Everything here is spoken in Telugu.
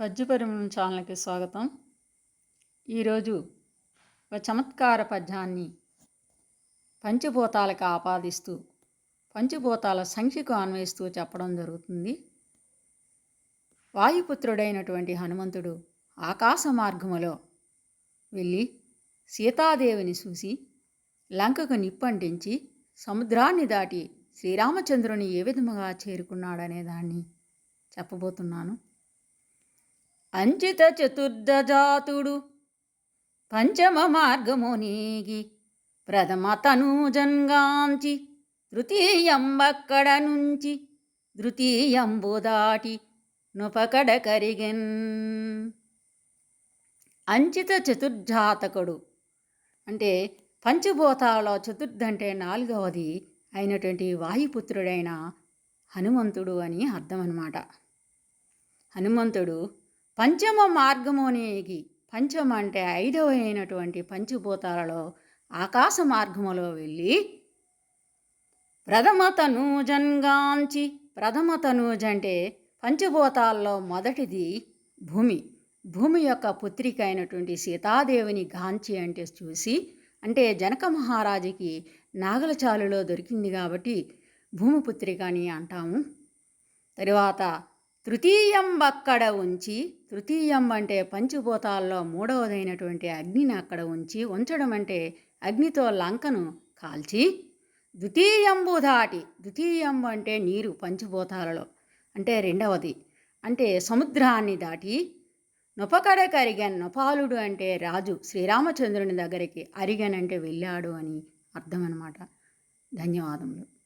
పద్యపరిమళం ఛానల్కి స్వాగతం. ఈరోజు ఒక చమత్కార పద్యాన్ని పంచభూతాలకు ఆపాదిస్తూ పంచభూతాల సంఖ్యకు అన్వయిస్తూ చెప్పడం జరుగుతుంది. వాయుపుత్రుడైనటువంటి హనుమంతుడు ఆకాశ మార్గములో వెళ్ళి సీతాదేవిని చూసి లంకకు నిప్పంటించి సముద్రాన్ని దాటి శ్రీరామచంద్రుని ఏ విధముగా చేరుకున్నాడనే దాన్ని చెప్పబోతున్నాను. అంచిత చతుర్దజాతుడు పంచమ మార్గము నీగి ప్రథమ తనూజన్గాంచి తృతీయంబక్కడ నుంచి తృతీయంబు దాటి నొపకడ కరిగెన్. అంచిత చతుర్జాతకుడు అంటే పంచభూతాల చతుర్థంటే నాలుగవది అయినటువంటి వాయుపుత్రుడైన హనుమంతుడు అని అర్థం అన్నమాట హనుమంతుడు పంచమ మార్గమునేగి పంచమ అంటే ఐదవ అయినటువంటి పంచభూతాలలో ఆకాశ మార్గములో వెళ్ళి ప్రథమ తనూజన్గాంచి ప్రథమ తనూజ్ అంటే పంచభూతాల్లో మొదటిది భూమి. భూమి యొక్క పుత్రిక అయినటువంటి సీతాదేవిని గాంచి అంటే చూసి అంటే జనక మహారాజుకి నాగలచాలులో దొరికింది కాబట్టి భూమిపుత్రిక అని అంటాము. తరువాత తృతీయంబక్కడ ఉంచి తృతీయం అంటే పంచభూతాల్లో మూడవదైనటువంటి అగ్నిని అక్కడ ఉంచి ఉంచడం అంటే అగ్నితో లంకను కాల్చి ద్వితీయంబు దాటి ద్వితీయం అంటే నీరు పంచభూతాలలో అంటే రెండవది అంటే సముద్రాన్ని దాటి నొపకడకు అరిగన్ నొపాలుడు అంటే రాజు శ్రీరామచంద్రుని దగ్గరికి అరిగన్ అంటే వెళ్ళాడు అని అర్థం అనమాట ధన్యవాదములు.